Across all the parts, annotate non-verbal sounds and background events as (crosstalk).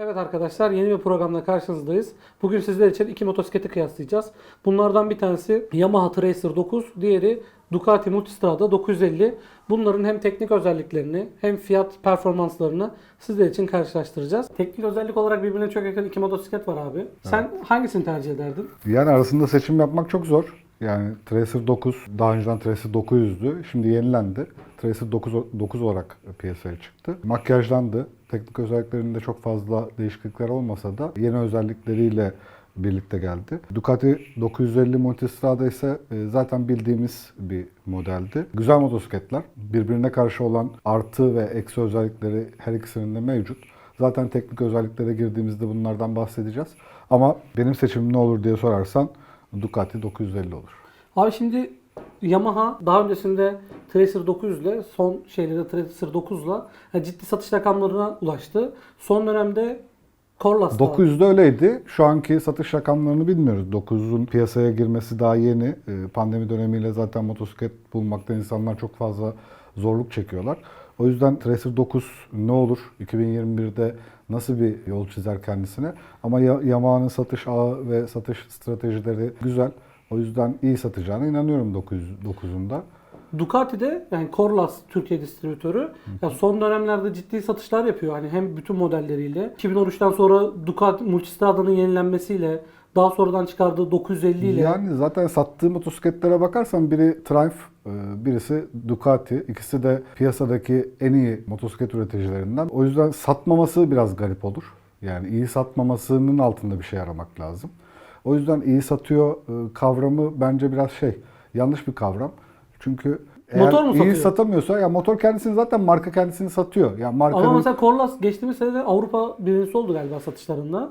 Evet arkadaşlar yeni bir programda karşınızdayız. Bugün sizler için iki motosikleti kıyaslayacağız. Bunlardan bir tanesi Yamaha Tracer 9, diğeri Ducati Multistrada 950. Bunların hem teknik özelliklerini hem fiyat performanslarını sizler için karşılaştıracağız. Teknik özellik olarak birbirine çok yakın iki motosiklet var abi. Sen hangisini tercih ederdin? Yani arasında seçim yapmak çok zor. Yani Tracer 9, daha önceden Tracer 900'dü. Şimdi yenilendi. Tracer 9, 9 olarak piyasaya çıktı. Makyajlandı. Teknik özelliklerinde çok fazla değişiklikler olmasa da yeni özellikleriyle birlikte geldi. Ducati 950 Multistrada ise e, zaten bildiğimiz bir modeldi. Güzel motosikletler. Birbirine karşı olan artı ve eksi özellikleri her ikisinin de mevcut. Zaten teknik özelliklere girdiğimizde bunlardan bahsedeceğiz. Ama benim seçimim ne olur diye sorarsan Ducati 950 olur. Abi şimdi Yamaha daha öncesinde Tracer 900 ile son şeyde de Tracer 9 ile yani ciddi satış rakamlarına ulaştı. Son dönemde Corlas'ta 900'de öyleydi. Şu anki satış rakamlarını bilmiyoruz. 900'ün piyasaya girmesi daha yeni. Ee, Pandemi dönemiyle zaten motosiklet bulmakta insanlar çok fazla zorluk çekiyorlar. O yüzden Tracer 9 ne olur 2021'de nasıl bir yol çizer kendisine. Ama Ya- Yamaha'nın satış ağı ve satış stratejileri güzel. O yüzden iyi satacağına inanıyorum 900 9'unda. Ducati'de yani Corlas Türkiye distribütörü ya son dönemlerde ciddi satışlar yapıyor. Hani hem bütün modelleriyle 2013'ten sonra Ducati Multistrada'nın yenilenmesiyle daha sonradan çıkardığı 950 ile Yani zaten sattığı motosikletlere bakarsan biri Triumph, e, birisi Ducati. İkisi de piyasadaki en iyi motosiklet üreticilerinden. O yüzden satmaması biraz garip olur. Yani iyi satmamasının altında bir şey aramak lazım. O yüzden iyi satıyor e, kavramı bence biraz şey, yanlış bir kavram. Çünkü eğer Motor mu iyi satıyor? satamıyorsa ya motor kendisini zaten marka kendisini satıyor. Yani markanın ama mesela Corlas geçtiğimiz sene de Avrupa birincisi oldu galiba satışlarında.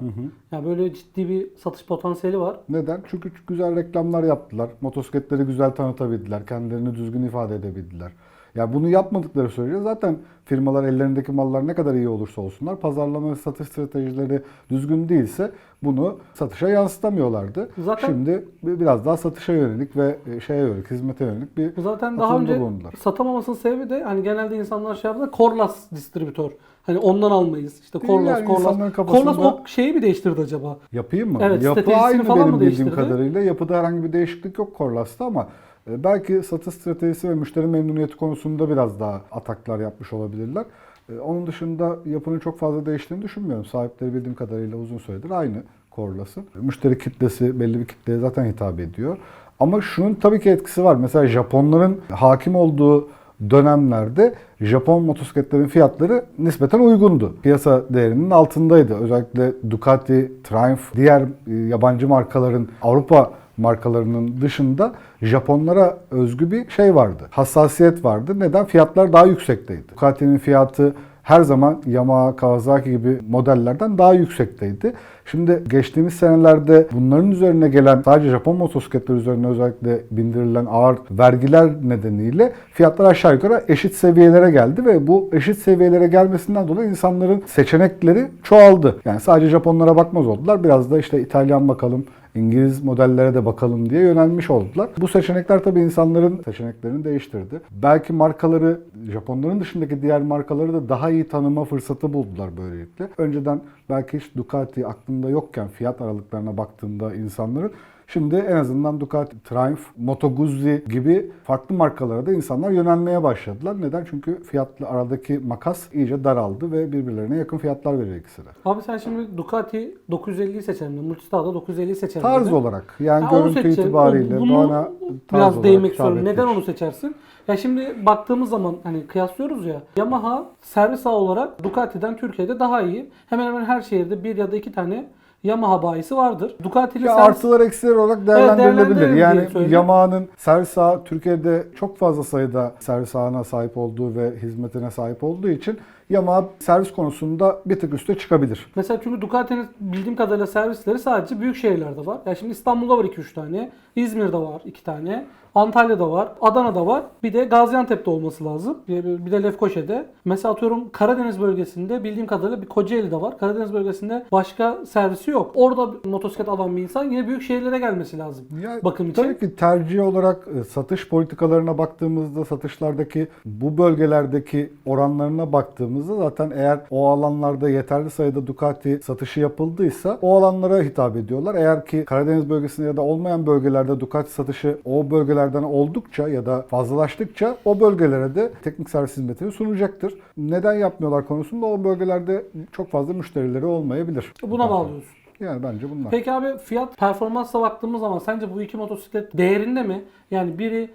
Yani böyle ciddi bir satış potansiyeli var. Neden? Çünkü güzel reklamlar yaptılar. Motosikletleri güzel tanıtabildiler. Kendilerini düzgün ifade edebildiler. Ya bunu yapmadıkları sürece zaten firmalar ellerindeki mallar ne kadar iyi olursa olsunlar pazarlama ve satış stratejileri düzgün değilse bunu satışa yansıtamıyorlardı. Zaten- Şimdi bir- biraz daha satışa yönelik ve e, şeye yönelik, hizmete yönelik bir Zaten daha önce bulundular. satamamasının sebebi de hani genelde insanlar şey yapıyor. Corlas distribütör. Hani ondan almayız. İşte Corlas, Yani kafasında- Corlas o şeyi mi değiştirdi acaba? Yapayım mı? Evet, Yapı aynı falan benim mı bildiğim kadarıyla. Yapıda herhangi bir değişiklik yok Corlas'ta ama e, belki satış stratejisi ve müşteri memnuniyeti konusunda biraz daha ataklar yapmış olabilirler. E, Onun dışında yapının çok fazla değiştiğini düşünmüyorum. Sahipleri bildiğim kadarıyla uzun süredir aynı Corlas'ın. Müşteri kitlesi belli bir kitleye zaten hitap ediyor. Ama şunun tabii ki etkisi var. Mesela Japonların hakim olduğu dönemlerde Japon motosikletlerin fiyatları nispeten uygundu. Piyasa değerinin altındaydı. Özellikle Ducati, Triumph, diğer e, yabancı markaların Avrupa markalarının dışında Japonlara özgü bir şey vardı. Hassasiyet vardı. Neden? Fiyatlar daha yüksekteydi. Ducati'nin fiyatı her zaman Yamaha, Kawasaki gibi modellerden daha yüksekteydi. Şimdi geçtiğimiz senelerde bunların üzerine gelen sadece Japon motosikletler üzerine özellikle bindirilen ağır vergiler nedeniyle fiyatlar aşağı yukarı eşit seviyelere geldi ve bu eşit seviyelere gelmesinden dolayı insanların seçenekleri çoğaldı. Yani sadece Japonlara bakmaz oldular. Biraz da işte İtalyan bakalım, İngiliz modellere de bakalım diye yönelmiş oldular. Bu seçenekler tabii insanların seçeneklerini değiştirdi. Belki markaları, Japonların dışındaki diğer markaları da daha iyi tanıma fırsatı buldular böylelikle. Önceden belki hiç Ducati aklında yokken fiyat aralıklarına baktığında insanların Şimdi en azından Ducati, Triumph, Moto Guzzi gibi farklı markalara da insanlar yönelmeye başladılar. Neden? Çünkü fiyatla aradaki makas iyice daraldı ve birbirlerine yakın fiyatlar veriyor ikisi de. Abi sen şimdi Ducati 950'yi seçerim. Multistrada 950'yi seçerim. Tarz dedin. olarak yani Ha, görüntü itibariyle Bunu bana tarz biraz değinmek istiyorum. Neden onu seçersin? Ya şimdi baktığımız zaman hani kıyaslıyoruz ya. Yamaha servis ağı olarak Ducati'den Türkiye'de daha iyi. Hemen hemen her şehirde bir ya da iki tane Yamaha bayisi vardır. Ducati ile Ya servis artılar eksiler olarak değerlendirilebilir. diye yani. Yamaha'nın servis ağı Türkiye'de çok fazla sayıda servis ağına sahip olduğu ve hizmetine sahip olduğu için Yamaha servis konusunda bir tık üste çıkabilir. Mesela çünkü Ducati'nin bildiğim kadarıyla servisleri sadece büyük şehirlerde var. Ya şimdi İstanbul'da var 2-3 tane. İzmir'de var 2 tane. Antalya'da var, Adana'da var. Bir de Gaziantep'te olması lazım. Bir de Lefkoşa'da. Mesela atıyorum Karadeniz bölgesinde bildiğim kadarıyla bir Kocaeli'de var. Karadeniz bölgesinde başka servisi yok. Orada motosiklet alan bir insan yine büyük şehirlere gelmesi lazım. Ya, Bakım için. Tabii ki tercih olarak e, satış politikalarına baktığımızda satışlardaki bu bölgelerdeki oranlarına baktığımızda zaten eğer o alanlarda yeterli sayıda Ducati satışı yapıldıysa o alanlara hitap ediyorlar. Eğer ki Karadeniz bölgesinde ya da olmayan bölgelerde Ducati satışı o bölgelerden oldukça ya da fazlalaştıkça o bölgelere de teknik servis hizmetini sunacaktır. Neden yapmıyorlar konusunda o bölgelerde çok fazla müşterileri olmayabilir. Buna bağlıyorsun. Yani bence bunlar. Peki abi fiyat performansla baktığımız zaman sence bu iki motosiklet değerinde mi? Yani biri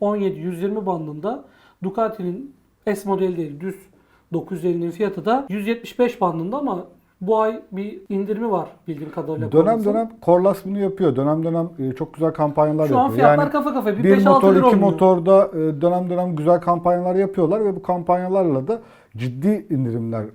117-120 bandında Ducati'nin S modeli değil düz 950'nin fiyatı da 175 bandında ama bu ay bir indirimi var bildiğim kadarıyla. Dönem Corvus'un. dönem Corlas bunu yapıyor. Dönem dönem e, çok güzel kampanyalar Şu an yapıyor. fiyatlar Yani kafa kafaya. Bir, bir 5-6 motor, iki oynuyor. motorda e, dönem dönem güzel kampanyalar yapıyorlar ve bu kampanyalarla da ciddi indirimlere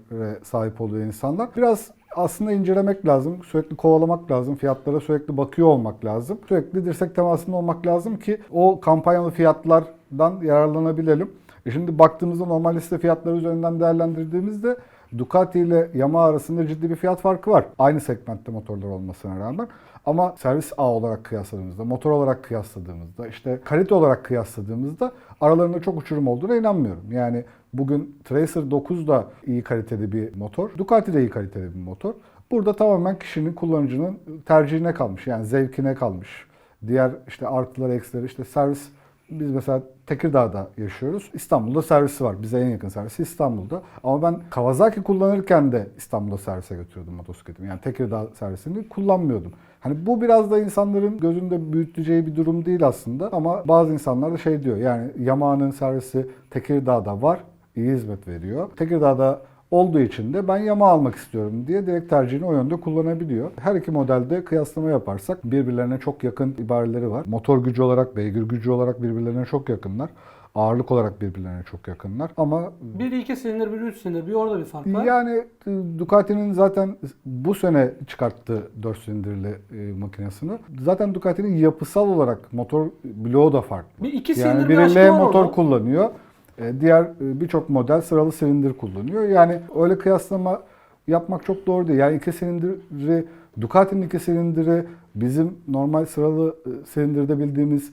sahip oluyor insanlar. Biraz aslında incelemek lazım, sürekli kovalamak lazım, fiyatlara sürekli bakıyor olmak lazım. Sürekli dirsek temasında olmak lazım ki o kampanyalı fiyatlardan yararlanabilelim. E şimdi baktığımızda normal liste fiyatları üzerinden değerlendirdiğimizde Ducati ile Yamaha arasında ciddi bir fiyat farkı var. Aynı segmentte motorlar olmasına rağmen. Ama servis ağ olarak kıyasladığımızda, motor olarak kıyasladığımızda, işte kalite olarak kıyasladığımızda aralarında çok uçurum olduğuna inanmıyorum. Yani bugün Tracer 9 da iyi kaliteli bir motor, Ducati de iyi kaliteli bir motor. Burada tamamen kişinin, kullanıcının tercihine kalmış. Yani zevkine kalmış. Diğer işte artıları, eksileri, işte servis biz mesela Tekirdağ'da yaşıyoruz. İstanbul'da servisi var. Bize en yakın servisi İstanbul'da. Ama ben Kawasaki kullanırken de İstanbul'da servise götürüyordum motosikletimi. Yani Tekirdağ servisini kullanmıyordum. Hani bu biraz da insanların gözünde büyüteceği bir durum değil aslında. Ama bazı insanlar da şey diyor. Yani Yamaha'nın servisi Tekirdağ'da var. iyi hizmet veriyor. Tekirdağ'da olduğu için de ben Yamaha almak istiyorum diye direkt tercihini o yönde kullanabiliyor. Her iki modelde kıyaslama yaparsak birbirlerine çok yakın ibareleri var. Motor gücü olarak, beygir gücü olarak birbirlerine çok yakınlar. Ağırlık olarak birbirlerine çok yakınlar. Ama Biri 2 silindir, biri 3 silindir. Bir orada bir fark var. yani e, Ducati'nin zaten bu sene çıkarttığı 4 silindirli e, makinesini. Zaten Ducati'nin yapısal olarak motor bloğu da farklı. Bir iki yani silindir bir biri aşkı L motor orada. kullanıyor. E, Diğer e, birçok model sıralı silindir kullanıyor. Yani öyle kıyaslama yapmak çok doğru değil. Yani iki silindiri Ducati'nin iki silindiri bizim normal sıralı e, silindirde bildiğimiz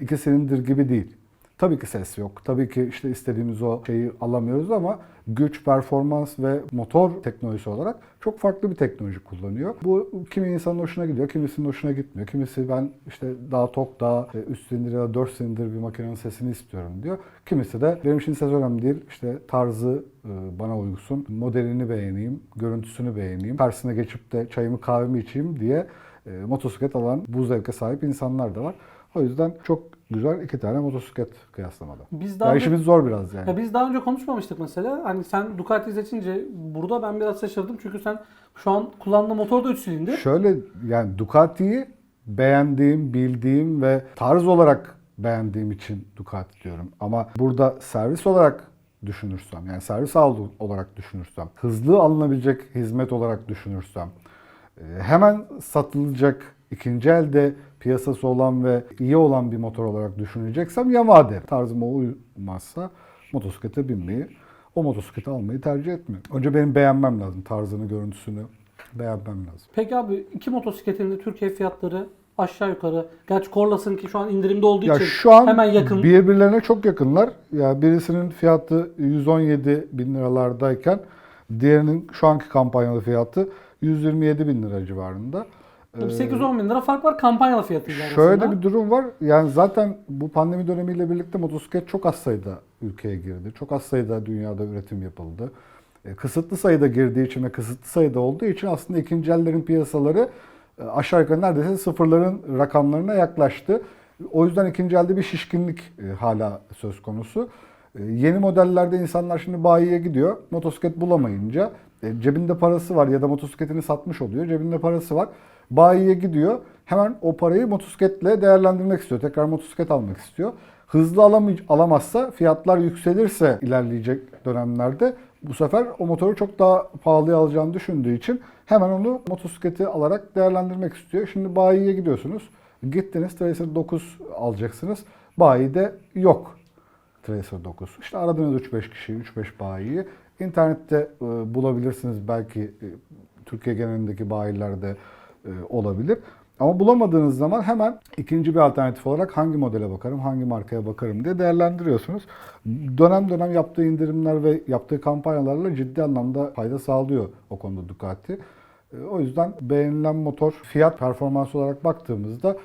iki silindir gibi değil. Tabii ki ses yok. Tabii ki işte istediğimiz o şeyi alamıyoruz ama güç, performans ve motor teknolojisi olarak çok farklı bir teknoloji kullanıyor. Bu kimi insanın hoşuna gidiyor, kimisinin hoşuna gitmiyor. Kimisi ben işte daha tok, daha e, üst silindir ya da 4 silindir bir makinenin sesini istiyorum diyor. Kimisi de benim için ses önemli değil. İşte tarzı e, bana uygun, modelini beğeneyim, görüntüsünü beğeneyim. Karşısına geçip de çayımı kahvemi içeyim diye e, motosiklet alan bu zevke sahip insanlar da var. O yüzden çok güzel iki tane motosiklet kıyaslamada. Biz daha Ya önce- işimiz zor biraz yani. Ya biz daha önce konuşmamıştık mesela. Hani sen Ducati seçince burada ben biraz şaşırdım. Çünkü sen şu an kullandığın motor da 3 silindir. Şöyle yani Ducati'yi beğendiğim, bildiğim ve tarz olarak beğendiğim için Ducati diyorum. Ama burada servis olarak düşünürsem, yani servis ağ olarak düşünürsem, hızlı alınabilecek hizmet olarak düşünürsem, e, hemen satılacak ikinci elde piyasası olan ve iyi olan bir motor olarak düşüneceksem Yamaha derim. Tarzıma uymazsa motosiklete binmeyi, o motosikleti almayı tercih etmiyorum. Önce benim beğenmem lazım tarzını, görüntüsünü beğenmem lazım. Peki abi iki motosikletin de Türkiye fiyatları aşağı yukarı. Gerçi Corlas'ınki şu an indirimde olduğu Ya için şu an hemen yakın. birbirlerine çok yakınlar. Ya birisinin fiyatı 117 bin liralardayken diğerinin şu anki kampanyalı fiyatı 127 bin lira civarında. Ee, 8-10 bin lira fark var kampanyalı fiyatıyla arasında. Şöyle bir durum var. Yani zaten bu pandemi dönemiyle birlikte motosiklet çok az sayıda ülkeye girdi. Çok az sayıda dünyada üretim yapıldı. E, Kısıtlı sayıda girdiği için ve kısıtlı sayıda olduğu için aslında ikinci ellerin piyasaları e, aşağı yukarı neredeyse sıfırların rakamlarına yaklaştı. O yüzden ikinci elde bir şişkinlik e, hala söz konusu. E, Yeni modellerde insanlar şimdi bayiye gidiyor. Motosiklet bulamayınca e, cebinde parası var ya da motosikletini satmış oluyor. Cebinde parası var. Bayiye gidiyor. Hemen o parayı motosikletle değerlendirmek istiyor. Tekrar motosiklet almak istiyor. Hızlı alamay- alamazsa fiyatlar yükselirse ilerleyecek dönemlerde bu sefer o motoru çok daha pahalıya alacağını düşündüğü için hemen onu motosikleti alarak değerlendirmek istiyor. Şimdi bayiye gidiyorsunuz. Gittiniz Tracer 9 alacaksınız. bayide yok Tracer 9. İşte aradığınız 3-5 kişi, 3-5 bayiyi internette e, bulabilirsiniz. Belki e, Türkiye genelindeki bayilerde e, olabilir. Ama bulamadığınız zaman hemen ikinci bir alternatif olarak hangi modele bakarım, hangi markaya bakarım diye değerlendiriyorsunuz. Dönem dönem yaptığı indirimler ve yaptığı kampanyalarla ciddi anlamda fayda sağlıyor o konuda Ducati. E, O yüzden beğenilen motor fiyat performans olarak baktığımızda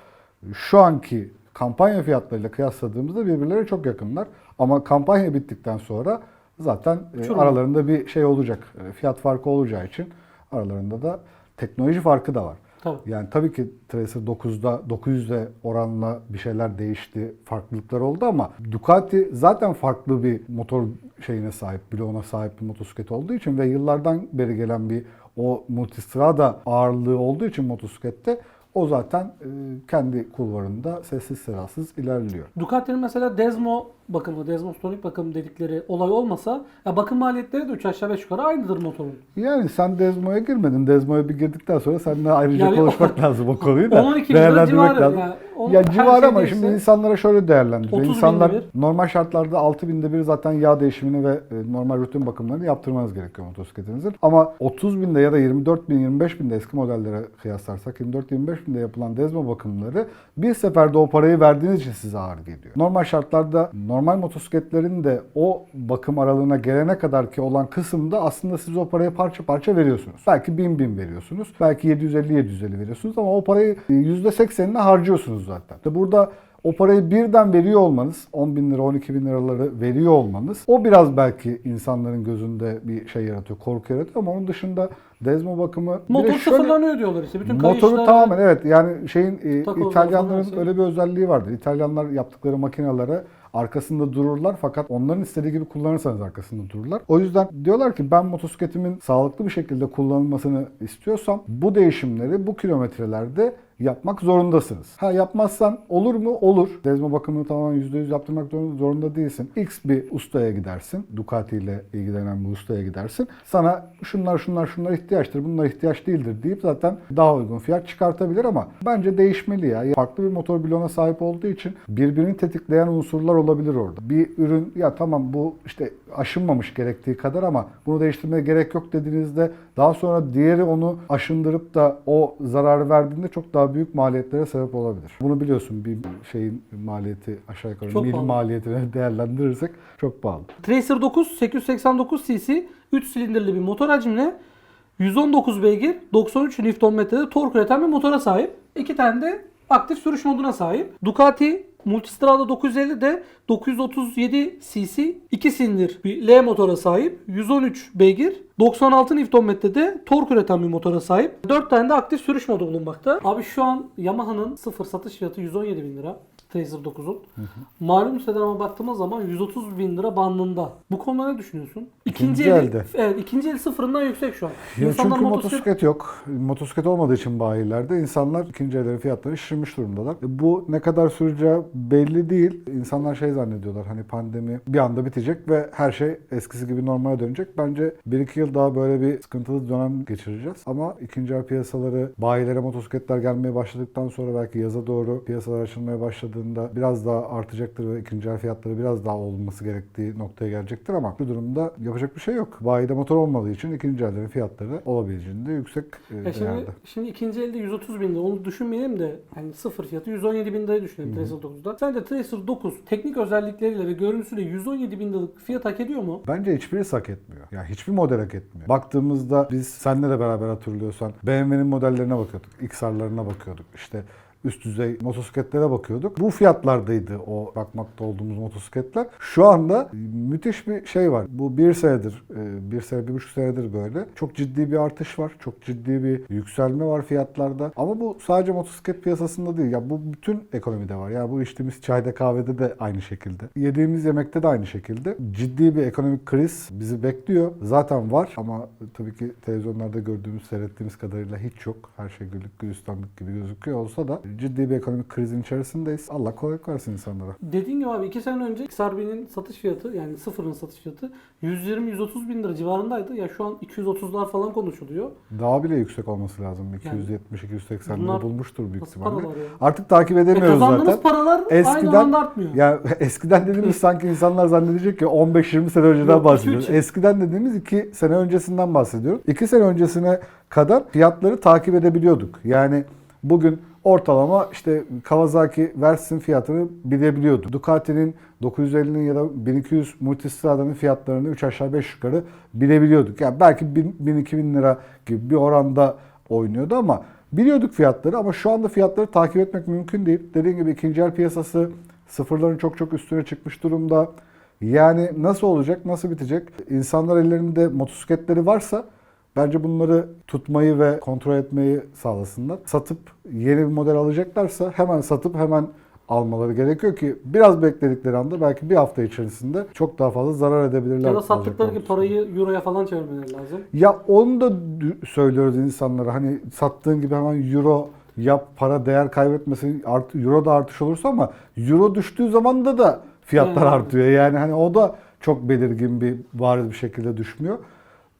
şu anki kampanya fiyatlarıyla kıyasladığımızda birbirleri çok yakınlar. Ama kampanya bittikten sonra zaten e, Uçurum. aralarında bir şey olacak. E, Fiyat farkı olacağı için aralarında da teknoloji farkı da var. Tabii. Yani tabii ki Tracer 9'da 900'e oranla bir şeyler değişti, farklılıklar oldu ama Ducati zaten farklı bir motor şeyine sahip, bloğuna sahip bir motosiklet olduğu için ve yıllardan beri gelen bir o multistrada ağırlığı olduğu için motosiklette o zaten e, kendi kulvarında sessiz sedasız ilerliyor. Ducati'nin mesela Desmo bakımı, Desmo Stonic bakım dedikleri olay olmasa ya bakım maliyetleri de 3 aşağı 5 yukarı aynıdır motorun. Yani sen Desmo'ya girmedin. Desmo'ya bir girdikten sonra seninle ayrıca Yani konuşmak (laughs) lazım o konuyu da. 10-12 bin lira değerlendirmek civarı. lazım. Yani onun Ya her civar şey ama değilse- şimdi insanlara şöyle değerlendiriyor. 30 binde İnsanlar bir. normal şartlarda 6 binde bir zaten yağ değişimini ve e, normal rutin bakımlarını yaptırmanız gerekiyor motosikletinizin. Ama 30 binde ya da 24 bin, 25 binde eski modellere kıyaslarsak 24-25 binde yapılan Desmo bakımları bir seferde o parayı verdiğiniz için size ağır geliyor. Normal şartlarda normal motosikletlerin de o bakım aralığına gelene kadar ki olan kısımda aslında siz o parayı parça parça veriyorsunuz. Belki 1000 bin veriyorsunuz. Belki 750-750 veriyorsunuz ama o parayı e, %80'ini harcıyorsunuz zaten. İşte burada o parayı birden veriyor olmanız, 10 bin lira, 12 bin liraları veriyor olmanız, o biraz belki insanların gözünde bir şey yaratıyor, korku yaratıyor ama onun dışında Desmo bakımı... Motor sıfırlanıyor diyorlar işte. Bütün Motoru kayışlar- tamamen evet yani şeyin e, İtalyanların şey. öyle bir özelliği vardır. İtalyanlar yaptıkları makinelere arkasında dururlar fakat onların istediği gibi kullanırsanız arkasında dururlar. O yüzden diyorlar ki ben motosikletimin sağlıklı bir şekilde kullanılmasını istiyorsam bu değişimleri bu kilometrelerde yapmak zorundasınız. Ha yapmazsan olur mu? Olur. Dezme bakımını tamamen %100 yaptırmak zorunda- değilsin. X bir ustaya gidersin. Ducati ile ilgilenen bir ustaya gidersin. Sana şunlar şunlar şunlar ihtiyaçtır. Bunlar ihtiyaç değildir deyip zaten daha uygun fiyat çıkartabilir ama bence değişmeli ya. Farklı bir motor bloğuna sahip olduğu için birbirini tetikleyen unsurlar olabilir orada. Bir ürün ya tamam bu işte aşınmamış gerektiği kadar ama bunu değiştirmeye gerek yok dediğinizde daha sonra diğeri onu aşındırıp da o zararı verdiğinde çok daha büyük maliyetlere sebep olabilir. Bunu biliyorsun bir şeyin maliyeti aşağı yukarı Çok mil pahalı. maliyetini (laughs) değerlendirirsek çok pahalı. Tracer 9 889 cc 3 silindirli bir motor hacmine 119 beygir 93 Nm'de tork üreten bir motora sahip. İki tane de aktif sürüş moduna sahip. Ducati Multistrada 950 de 937 cc 2 silindir bir L motora sahip. 113 beygir 96 Nm'de tork üreten bir motora sahip. 4 tane de aktif sürüş modu bulunmakta. Abi şu an Yamaha'nın sıfır satış fiyatı 117 bin lira. Tracer 9'un. Malum siteden ama baktığımız zaman 130 bin lira bandında. Bu konuda ne düşünüyorsun? İkinci, İkinci elde. Evet ikinci el sıfırından yüksek şu an. Ya İnsanlar çünkü motosiklet- motosiklet yok. Motosiklet olmadığı için bayilerde insanlar ikinci ellerin fiyatları şişirmiş durumdalar. E, Bu ne kadar süreceği belli değil. İnsanlar şey zannediyorlar hani pandemi bir anda bitecek ve her şey eskisi gibi normale dönecek. Bence 1-2 yıl daha böyle bir sıkıntılı dönem geçireceğiz. Ama ikinci el piyasaları bayilere motosikletler gelmeye başladıktan sonra belki yaza doğru piyasalar açılmaya başladığında biraz daha artacaktır ve ikinci el fiyatları biraz daha olması gerektiği noktaya gelecektir ama bu durumda yapacak bir şey yok. Bayide motor olmadığı için ikinci ellerin fiyatları olabildiğinde yüksek e, Ya şimdi, değerde. şimdi ikinci elde 130 bin lira onu düşünmeyelim de hani sıfır fiyatı 117 bin lirayı düşünelim Tracer 9'da. Sence Tracer 9 teknik özellikleriyle ve görüntüsüyle 117 bin liralık fiyat hak ediyor mu? Bence hiçbirisi hak etmiyor. Yani hiçbir model hak etmiyor. Baktığımızda biz seninle de beraber hatırlıyorsan BMW'nin modellerine bakıyorduk. XR'larına bakıyorduk. İşte üst düzey motosikletlere bakıyorduk. Bu fiyatlardaydı o bakmakta olduğumuz motosikletler. Şu anda müthiş bir şey var. Bu bir senedir, e, bir sene, bir buçuk senedir böyle. Çok ciddi bir artış var. Çok ciddi bir yükselme var fiyatlarda. Ama bu sadece motosiklet piyasasında değil. Ya bu bütün ekonomide var. Ya bu içtiğimiz çayda kahvede de aynı şekilde. Yediğimiz yemekte de aynı şekilde. Ciddi bir ekonomik kriz bizi bekliyor. Zaten var ama tabii ki televizyonlarda gördüğümüz, seyrettiğimiz kadarıyla hiç yok. Her şey güllük gülistanlık gibi gözüküyor olsa da ciddi bir ekonomik krizin içerisindeyiz. Allah kolaylık versin insanlara. Dediğin gibi abi 2 sene önce XRB'nin satış fiyatı yani sıfırın satış fiyatı 120-130 bin lira civarındaydı. Ya şu an 230'lar falan konuşuluyor. Daha bile yüksek olması lazım. 270-280 Bunlar lira bulmuştur büyük ihtimalle. Artık takip E edemiyoruz kazandığımız zaten. paralar aynı Eskiden- anda artmıyor. Ya (laughs) eskiden dediğimiz sanki insanlar zannedecek ki 15-20 sene önceden bahsediyoruz. üç. Eskiden dediğimiz 2 sene öncesinden bahsediyoruz. 2 sene öncesine kadar fiyatları takip edebiliyorduk. Yani bugün ortalama işte Kawasaki Vers'in fiyatını bilebiliyorduk. Ducati'nin 950'nin ya da 1200 Multistrada'nın fiyatlarını 3 aşağı 5 yukarı bilebiliyorduk. Yani belki 1000-2000 lira gibi bir oranda oynuyordu ama biliyorduk fiyatları ama şu anda fiyatları takip etmek mümkün değil. Dediğim gibi ikinci el piyasası sıfırların çok çok üstüne çıkmış durumda. Yani nasıl olacak, nasıl bitecek? İnsanlar ellerinde motosikletleri varsa bence bunları tutmayı ve kontrol etmeyi sağlasınlar. Satıp yeni bir model alacaklarsa hemen satıp hemen almaları gerekiyor ki biraz bekledikleri anda belki bir hafta içerisinde çok daha fazla zarar edebilirler. Ya da sattıkları gibi parayı euroya falan çevirmeleri lazım. ya onu da söylüyoruz insanlara. Hani sattığın gibi hemen euro yap para değer kaybetmesin. Art, euro da artış olursa ama euro düştüğü zaman da da fiyatlar Yani. artıyor. Yani hani o da çok belirgin bir bariz bir şekilde düşmüyor.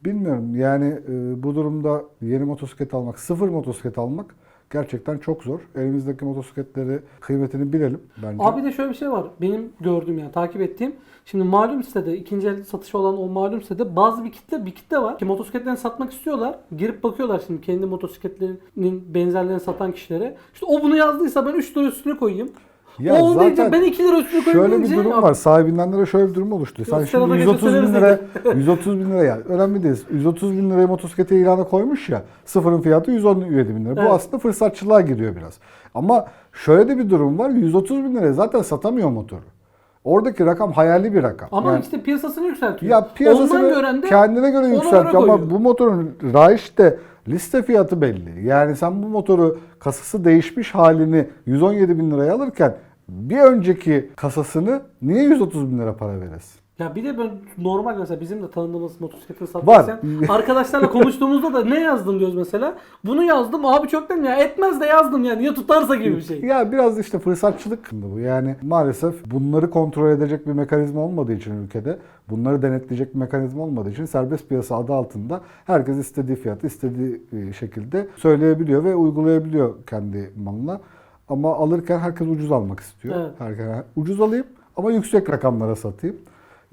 Bilmiyorum yani e, bu durumda yeni motosiklet almak, sıfır motosiklet almak gerçekten çok zor. Elimizdeki motosikletleri kıymetini bilelim bence. Abi de şöyle bir şey var. Benim gördüğüm yani takip ettiğim. Şimdi malum sitede ikinci el satışı olan o malum sitede bazı bir kitle bir kitle var ki motosikletlerini satmak istiyorlar. Girip bakıyorlar şimdi kendi motosikletlerinin benzerlerini satan kişilere. İşte o bunu yazdıysa ben 3 lira üstüne koyayım. Ya o zaten ben 2 lira üstüne Şöyle bir durum var. Sahibinden şöyle bir durum oluştu. Sen Yok, şimdi sırada 130 bin lira 130 (laughs) bin lira ya önemli değil. 130 bin liraya motosiklete ilana koymuş ya. Sıfırın fiyatı 117 bin lira. Evet. Bu aslında fırsatçılığa giriyor biraz. Ama şöyle de bir durum var. 130 bin liraya zaten satamıyor motoru. Oradaki rakam hayali bir rakam. Ama Yani- işte piyasasını yükseltiyor. ya piyasasını de kendine göre yükseltiyor ama bu motorun Raiş'te liste fiyatı belli. Yani sen bu motoru kasası değişmiş halini 117 bin liraya alırken bir önceki kasasını niye 130 bin lira para veresin? Ya bir de ben normal mesela bizim de tanıdığımız motosikletini Var. satarken arkadaşlarla konuştuğumuzda da ne yazdın diyoruz mesela. Bunu yazdım abi çok dedim ya etmez de yazdım yani ya tutarsa gibi bir şey. Ya biraz işte fırsatçılık bu. Yani maalesef bunları kontrol edecek bir mekanizma olmadığı için ülkede, bunları denetleyecek bir mekanizma olmadığı için serbest piyasa adı altında herkes istediği fiyatı istediği e, şekilde söyleyebiliyor ve uygulayabiliyor kendi malına. Ama alırken herkes ucuz almak istiyor. Evet. Herkes ucuz alayım ama yüksek rakamlara satayım.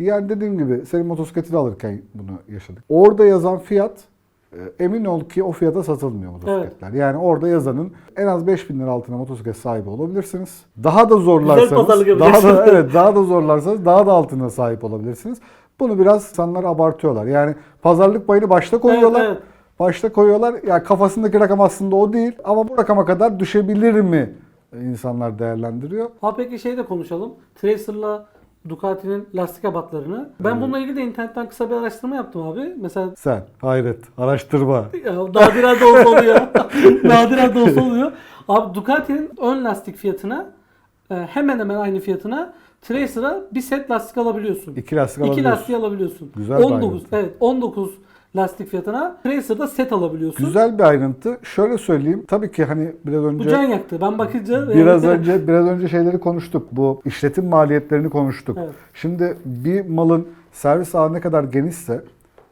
Yani dediğim gibi senin motosikleti de alırken bunu yaşadık. Orada yazan fiyat e, emin ol ki o fiyata satılmıyor motosikletler. Yani orada yazanın en az 5000 lira altına motosiklet sahibi olabilirsiniz. Daha da zorlarsanız, daha da (laughs) evet daha da zorlarsanız daha da altına sahip olabilirsiniz. Bunu biraz insanlar abartıyorlar. Yani pazarlık payını başta koyuyorlar. Evet, evet. Başta koyuyorlar. Ya kafasındaki rakam aslında o değil ama bu rakama kadar düşebilir mi insanlar değerlendiriyor. Ha peki şey de konuşalım. Tracer'la Ducati'nin lastik abatlarını. Ben bununla ilgili de internetten kısa bir araştırma yaptım abi. Mesela Sen hayret araştırma. ya, nadiren de olsa oluyor. (laughs) nadiren de olsa oluyor. Abi Ducati'nin ön lastik fiyatına e, hemen hemen aynı fiyatına Tracer'a bir set lastik alabiliyorsun. İki lastik İki alabiliyorsun. lastiği alabiliyorsun. Güzel bir 19 ayrıntı. evet 19 lastik fiyatına Tracer'da set alabiliyorsun. Güzel bir ayrıntı. Şöyle söyleyeyim. Tabii ki hani biraz Bu önce can yaktı. Ben bakınca Biraz Evet. önce biraz önce şeyleri konuştuk. Bu işletim maliyetlerini konuştuk. Evet. Şimdi bir malın servis ağı ne kadar genişse,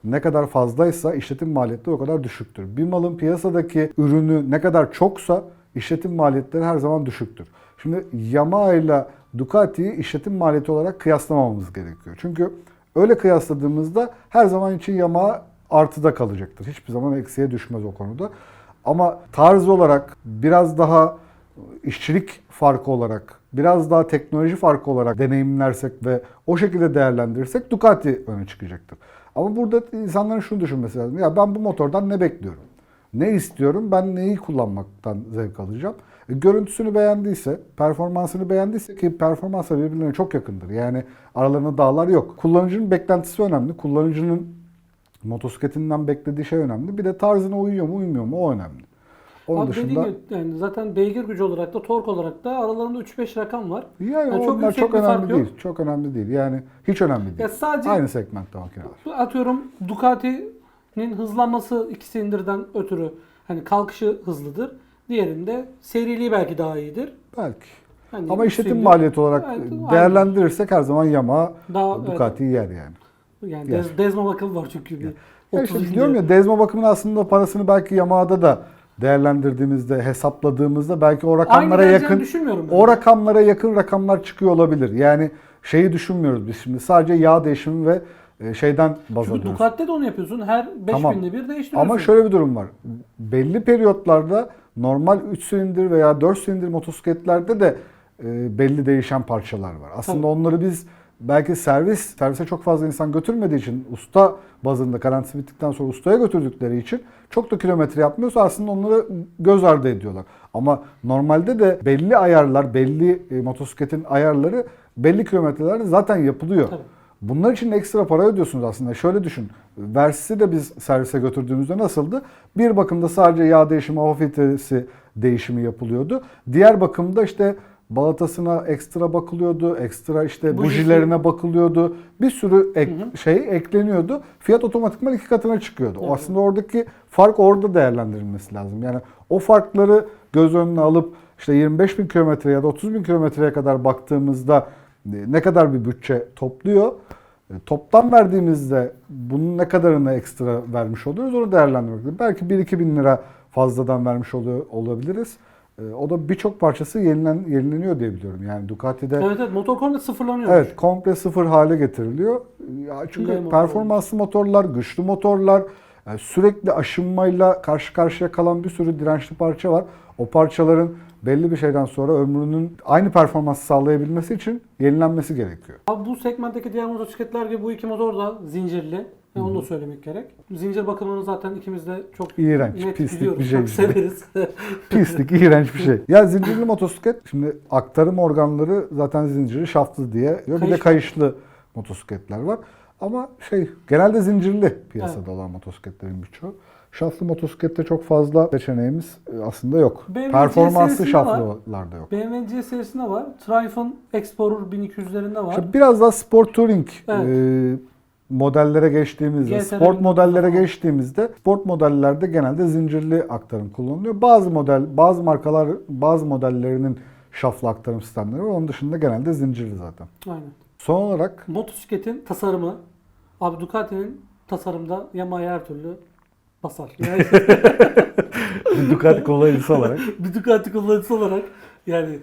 ne kadar fazlaysa işletim maliyetleri o kadar düşüktür. Bir malın piyasadaki ürünü ne kadar çoksa işletim maliyetleri her zaman düşüktür. Şimdi Yamaha ile Ducati'yi işletim maliyeti olarak kıyaslamamamız gerekiyor. Çünkü öyle kıyasladığımızda her zaman için Yamaha artıda kalacaktır. Hiçbir zaman eksiye düşmez o konuda. Ama tarz olarak biraz daha işçilik farkı olarak, biraz daha teknoloji farkı olarak deneyimlersek ve o şekilde değerlendirirsek Ducati öne çıkacaktır. Ama burada insanların şunu düşünmesi lazım. Ya ben bu motordan ne bekliyorum? Ne istiyorum? Ben neyi kullanmaktan zevk alacağım? E, görüntüsünü beğendiyse, performansını beğendiyse ki performanslar birbirlerine çok yakındır. Yani aralarında dağlar yok. Kullanıcının beklentisi önemli. Kullanıcının motosikletinden beklediği şey önemli. Bir de tarzına uyuyor mu uymuyor mu o önemli. Onun Abi dışında gibi yani zaten beygir gücü olarak da tork olarak da aralarında 3-5 rakam var. yani, Yani çok onlar çok önemli yok. değil. Çok önemli değil. Yani hiç önemli değil. Ya sadece Aynı segmentte makineler. atıyorum Ducati'nin hızlanması iki silindirden ötürü hani kalkışı hızlıdır. Diğerinde seriliği belki daha iyidir. Belki. Hani Ama işletim maliyeti olarak Evet, değerlendirirsek her zaman Yamaha Daha Ducati'yi yer yani. Yani. Dez, Dezma bakım var çünkü bir. Ya 30 işte diyorum ya Dezma bakımının aslında parasını belki Yamaha'da da değerlendirdiğimizde, hesapladığımızda belki o Aynı rakamlara geleceğini yakın düşünmüyorum ben. o rakamlara yakın rakamlar çıkıyor olabilir. Yani şeyi düşünmüyoruz biz şimdi. Sadece yağ değişimi ve e, şeyden baz Çünkü alıyoruz. Ducati'de de onu yapıyorsun. Her 5 Tamam. bir değiştiriyorsun. Ama şöyle bir durum var. Belli periyotlarda normal 3 silindir veya 4 silindir motosikletlerde de e, belli değişen parçalar var. Aslında Tabii. onları biz belki servis, servise çok fazla insan götürmediği için usta bazında garantisi bittikten sonra ustaya götürdükleri için çok da kilometre yapmıyorsa aslında onları göz ardı ediyorlar. Ama normalde de belli ayarlar, belli e, motosikletin ayarları belli kilometrelerde zaten yapılıyor. Tabii. Bunlar için ekstra para ödüyorsunuz aslında. Şöyle düşün. Versi'yi de biz servise götürdüğümüzde nasıldı? Bir bakımda sadece yağ değişimi, hava filtresi değişimi yapılıyordu. Diğer bakımda işte balatasına ekstra bakılıyordu. Ekstra işte Bujisi. bujilerine bakılıyordu. Bir sürü ek- şey ekleniyordu. Fiyat otomatikman iki katına çıkıyordu. Evet. aslında oradaki fark orada değerlendirilmesi lazım. Yani o farkları göz önüne alıp işte 25 bin kilometre ya da 30 bin kilometreye kadar baktığımızda e, ne kadar bir bütçe topluyor? E, Toptan verdiğimizde bunun ne kadarını ekstra vermiş oluyoruz onu değerlendirmek lazım. Belki 1-2 bin lira fazladan vermiş oluyor olabiliriz. E, O da birçok parçası yenilen, yenileniyor diye biliyorum. Yani Ducati'de Evet evet motor komple sıfırlanıyor. Evet, komple sıfır hale getiriliyor. Ya çünkü motor performanslı motorlar, güçlü motorlar, yani sürekli aşınmayla karşı karşıya kalan bir sürü dirençli parça var. O parçaların belli bir şeyden sonra ömrünün aynı performansı sağlayabilmesi için yenilenmesi gerekiyor. Abi bu segmentteki diğer motosikletler gibi bu iki motor da zincirli. Yani onu da söylemek gerek. Zincir bakımını zaten ikimiz de çok İğrenç, net pislik biliyoruz. bir şey. Çok severiz. (laughs) Pislik, iğrenç bir şey. Ya zincirli motosiklet, şimdi aktarım organları zaten zinciri şaftlı diye. Bir de Kayış. kayışlı motosikletler var. Ama şey genelde zincirli piyasada olan motosikletlerin birçoğu. Şaftlı motosiklette çok fazla seçeneğimiz e, aslında yok. BMW Performanslı serisinde şaftlılarda yok. BMW C serisinde var. Triumph Explorer 1200'lerinde var. İşte biraz daha sport touring Evet. e, modellere geçtiğimizde, GT'lerin sport modellere geçtiğimizde sport modellerde genelde zincirli aktarım kullanılıyor. Bazı model, bazı markalar, bazı modellerinin şaftlı aktarım sistemleri var. Onun dışında genelde zincirli zaten. Aynen. Son olarak Motosikletin tasarımı. Abi Ducati'nin tasarımda Yamaha'ya her türlü basar. Yani (laughs) Ducati kullanıcısı olarak. (laughs) bir Ducati kullanıcısı olarak yani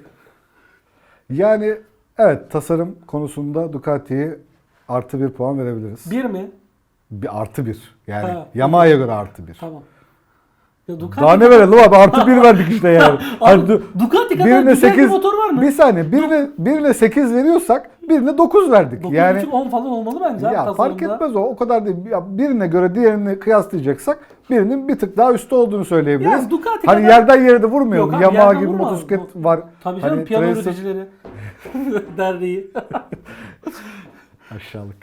Yani evet tasarım konusunda Ducati'ye artı bir puan verebiliriz. bir mi? Bir artı bir. Yani Ha. Göre artı bir. Tamam. Ya Ducati Daha ne verelim abi artı bir verdik işte yani. (laughs) Hani Abi, du- Ducati kadar güzel bir 8 motor var mı? Bir saniye birine, birine 8 veriyorsak birine 9 verdik. 9.5 yani 10 falan olmalı bence abi ya fark tasarımda. etmez o. O kadar değil. Ya birine göre diğerini kıyaslayacaksak birinin bir tık daha üstte olduğunu söyleyebiliriz. Ya Ducati hani kadar- yerden yere de vurmayalım. Yok abi, Yamaha yerden gibi vurmaz. motosiklet var. Tabii canım Hani piyano Tracer- üreticileri (laughs) (laughs) derneği. Aşağılık.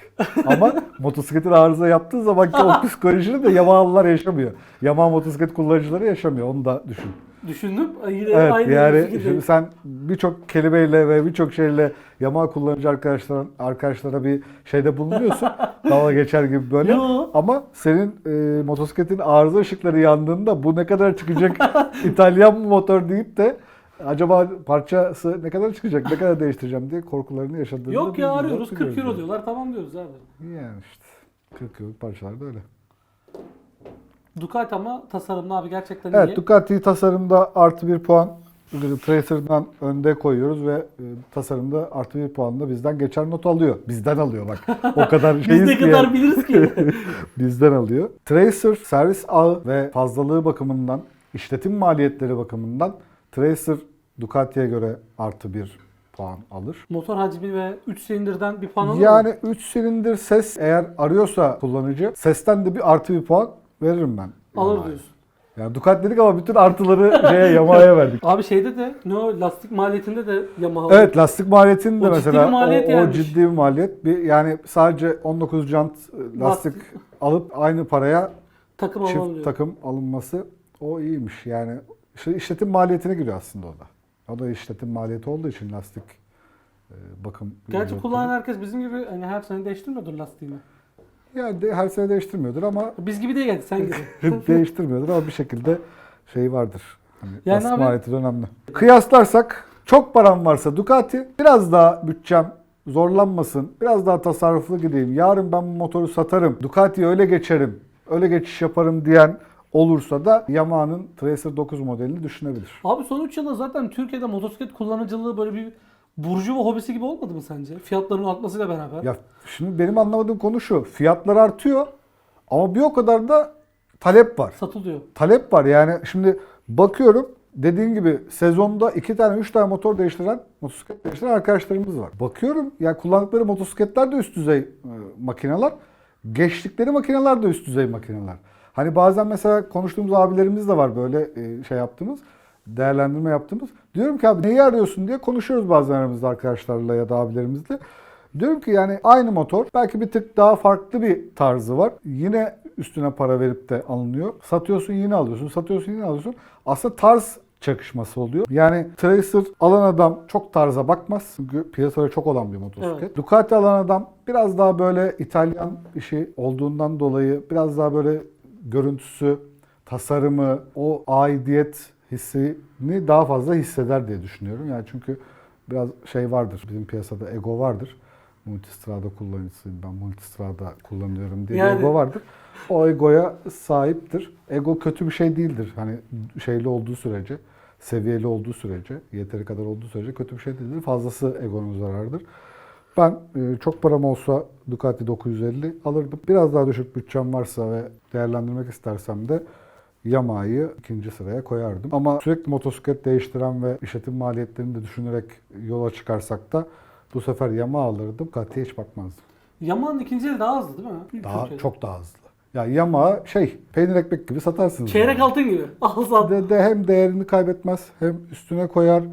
Ama motosikletin arıza yaptığı zaman ki o (laughs) psikolojini de Yamahalılar yaşamıyor. Yamaha motosiklet kullanıcıları yaşamıyor. Onu da düşün. Düşündüm. Yine Evet aynı yani şimdi sen birçok kelimeyle ve birçok şeyle Yamaha kullanıcı arkadaşlar arkadaşlara bir şeyde bulunuyorsun. (laughs) dalga geçer gibi böyle. Yo. Ama senin e, motosikletin arıza ışıkları yandığında bu ne kadar çıkacak (laughs) İtalyan mı motor deyip de acaba parçası ne kadar çıkacak, ne kadar değiştireceğim diye korkularını yaşadığını Yok ya arıyoruz 40 biliyoruz euro diyorlar tamam diyoruz abi. Yani işte 40 euroluk parçalar da öyle. Ducati ama tasarımlı abi gerçekten iyi. Evet Ducati tasarımda artı bir puan Tracer'dan önde koyuyoruz ve e, tasarımda artı bir puan da bizden geçer not alıyor. Bizden alıyor bak. O (laughs) kadar Biz şeyiz ne ki kadar biliriz ki. (laughs) bizden alıyor. Tracer servis ağı ve fazlalığı bakımından, işletim maliyetleri bakımından Tracer Ducati'ye göre artı bir puan alır. Motor hacmi ve 3 silindirden bir puan alır mı? Yani 3 silindir ses eğer arıyorsa kullanıcı sesten de bir artı bir puan veririm ben. alır Yamaha'ya. diyorsun. Yani Ducati dedik ama bütün artıları (laughs) şeye Yamaha'ya verdik. Abi şeyde de ne o lastik maliyetinde de Yamaha Evet lastik maliyetinin de O ciddi mesela bir maliyet o, o yani. ciddi bir maliyet. Bir, yani sadece 19 jant e, lastik alıp aynı paraya takım çift alınıyor. takım alınması o iyiymiş. Yani işletim maliyetine giriyor aslında o da. O da işletim maliyeti olduğu için lastik e, bakım. Gerçi ücretleri. kullanan herkes bizim gibi hani her sene değiştirmiyordur lastiğini. Yani de, her sene değiştirmiyordur ama Biz gibi değil yani sen gibi. (laughs) değiştirmiyordur ama bir şekilde şey vardır. Hani Yani basma abi- de önemli. Kıyaslarsak çok param varsa Ducati biraz daha bütçem zorlanmasın. Biraz daha tasarruflu gideyim. Yarın ben bu motoru satarım. Ducati'ye öyle geçerim. Öyle geçiş yaparım diyen olursa da Yamaha'nın Tracer 9 modelini düşünebilir. Abi son 3 yılda zaten Türkiye'de motosiklet kullanıcılığı böyle bir burjuva hobisi gibi olmadı mı sence? Fiyatların artmasıyla beraber. Ya şimdi benim anlamadığım konu şu. Fiyatlar artıyor ama bir o kadar da talep var. Satılıyor. talep var. Yani şimdi bakıyorum dediğin gibi sezonda iki tane üç tane motor değiştiren motosiklet değiştiren arkadaşlarımız var. Bakıyorum ya kullandıkları motosikletler de üst düzey e, makineler. Geçtikleri makineler de üst düzey makineler. Hani bazen mesela konuştuğumuz abilerimiz de var böyle e, şey yaptığımız değerlendirme yaptığımız. Diyorum ki abi neyi arıyorsun diye konuşuyoruz bazen aramızda arkadaşlarla ya da abilerimizle. Diyorum ki yani aynı motor belki bir tık daha farklı bir tarzı var. Yine üstüne para verip de alınıyor. Satıyorsun yine alıyorsun. Satıyorsun yine alıyorsun. Aslında tarz çakışması oluyor. Yani Tracer alan adam çok tarza bakmaz. Çünkü piyasada çok olan bir motosiklet. Evet. Ducati alan adam biraz daha böyle İtalyan işi olduğundan dolayı biraz daha böyle görüntüsü, tasarımı, o aidiyet hissini daha fazla hisseder diye düşünüyorum. Yani çünkü biraz şey vardır. Bizim piyasada ego vardır. Multistrada kullanıcısıyım ben multistrada kullanıyorum diye Yani. ego vardır. O egoya sahiptir. Ego kötü bir şey değildir. Hani şeyli olduğu sürece, seviyeli olduğu sürece, yeteri kadar olduğu sürece kötü bir şey değildir. Fazlası egonun zararıdır. Ben e, çok param olsa Ducati 950 alırdım. Biraz daha düşük bütçem varsa ve değerlendirmek istersem de Yamaha'yı ikinci sıraya koyardım. Ama sürekli motosiklet değiştiren ve işletim maliyetlerini de düşünerek yola çıkarsak da bu sefer Yamaha alırdım. Ducati'ye hiç bakmazdım. Yamaha'nın ikinci eli daha hızlı değil mi? İlk Daha Türkiye'de. çok daha hızlı. Ya Yamaha şey peynir ekmek gibi satarsınız. Çeyrek yani. altın gibi. (laughs) Al sat. de, de hem değerini kaybetmez hem üstüne koyar.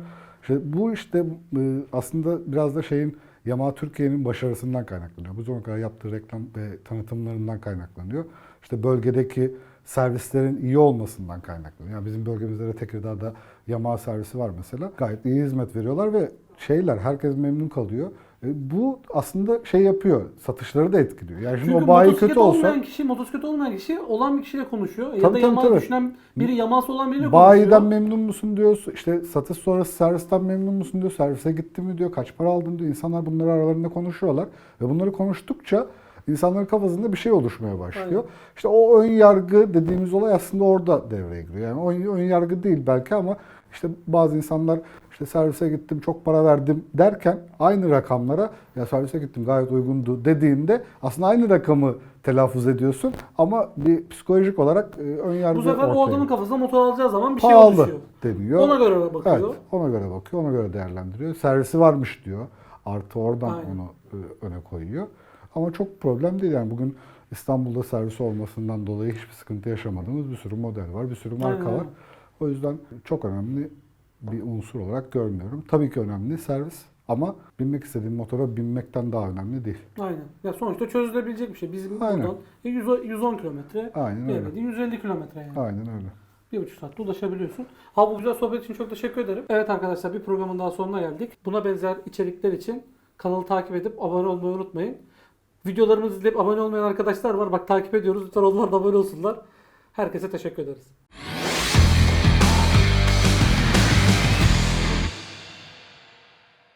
İşte bu işte e, aslında biraz da şeyin Yamaha Türkiye'nin başarısından kaynaklanıyor. Bu zamana kadar yaptığı reklam ve tanıtımlarından kaynaklanıyor. İşte bölgedeki servislerin iyi olmasından kaynaklanıyor. Yani bizim bölgemizde de Tekirdağ'da Yamaha servisi var mesela. Gayet iyi hizmet veriyorlar ve şeyler herkes memnun kalıyor. E, bu aslında şey yapıyor, satışları da etkiliyor. Yani şimdi Çünkü o bayi kötü olsa olmayan kişi, motosiklet olmayan kişi olan bir kişiyle konuşuyor. ya Tabii, da tabii, Yamaha tabii. düşünen biri Yamaha'sı olan biriyle Bayiden konuşuyor. memnun musun diyor. İşte satış sonrası servisten memnun musun diyor. Servise gitti mi diyor. Kaç para aldın diyor. İnsanlar bunları aralarında konuşuyorlar. Ve bunları konuştukça insanların kafasında bir şey oluşmaya başlıyor. Aynen. İşte o ön yargı dediğimiz olay aslında orada devreye giriyor. Yani ön, ön yargı değil belki ama işte bazı insanlar işte servise gittim çok para verdim derken aynı rakamlara ya servise gittim gayet uygundu dediğinde aslında aynı rakamı telaffuz ediyorsun ama bir psikolojik olarak e, ön yargı Bu sefer o ortaya adamın kafasına motor alacağı zaman bir şey pahalı oluşuyor. deniyor. Ona göre bakıyor. Evet, ona göre bakıyor, ona göre değerlendiriyor. Servisi varmış diyor. Artı oradan Aynen. onu e, öne koyuyor. Ama çok problem değil yani bugün İstanbul'da servis olmasından dolayı hiçbir sıkıntı yaşamadığımız bir sürü model var, bir sürü marka Aynen. var. O yüzden çok önemli bir unsur olarak görmüyorum. Tabii ki önemli servis ama binmek istediğin motora binmekten daha önemli değil. Aynen. Ya sonuçta çözülebilecek bir şey. Bizim Aynen. buradan 100 110 kilometre, Aynen öyle. bilemediğin 150 kilometre yani. Aynen öyle. Bir buçuk saatte ulaşabiliyorsun. Ha bu güzel sohbet için çok teşekkür ederim. Evet arkadaşlar bir programın daha sonuna geldik. Buna benzer içerikler için kanalı takip edip abone olmayı unutmayın. Videolarımızı izleyip abone olmayan arkadaşlar var. Bak takip ediyoruz. Lütfen onlar da abone olsunlar. Herkese teşekkür ederiz.